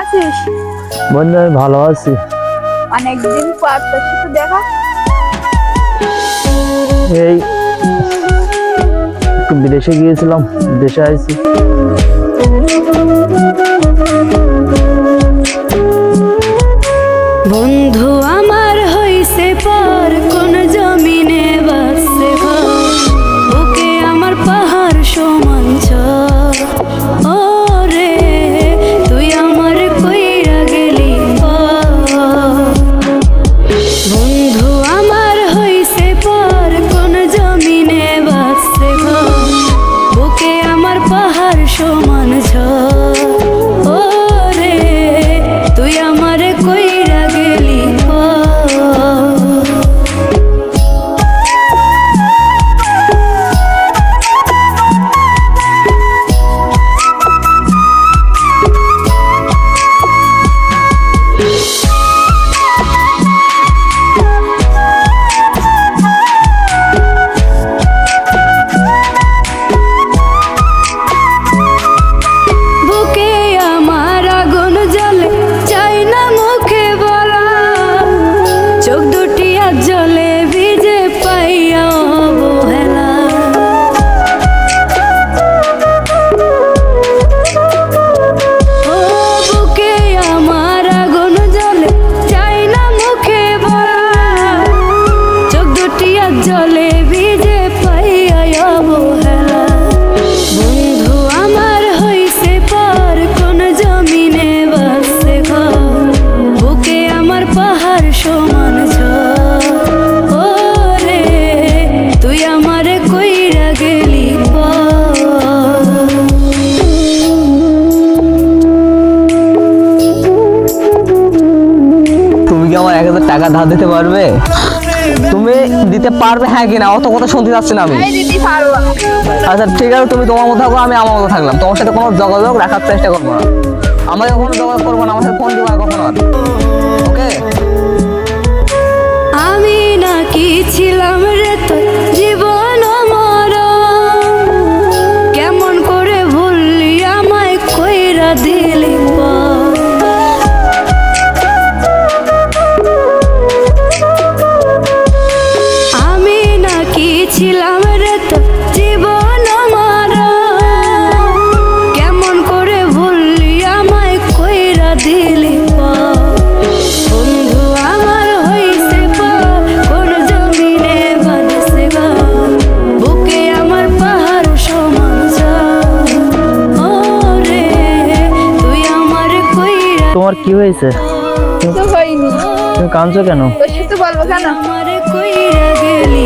আছিস? বন্ধু আমি ভালো আছি। অনেকদিন পর তোর সাথে দেখা। এই একটু বিদেশে গিয়েছিলাম দেশে আইছি। সমান ঝড়। টাকা ধার দিতে পারবে? তুমি দিতে পারবে হ্যাঁ কিনা? অত কথা শুনতে চাচ্ছি না আমি। না। আচ্ছা ঠিক আছে তুমি তোমার মতো থাকো আমি আমার মতো থাকলাম। তোমার সাথে কোনো যোগাযোগ রাখার চেষ্টা করব না। আমাকে কোনো যোগাযোগ করব না আমার সাথে ফোন দিবা কখনো ওকে আমি নাকি ছিলাম তোমার কি হয়েছে? তুমি কাঁদছো কেন? বলব কেন? আমার কইরা গেলি।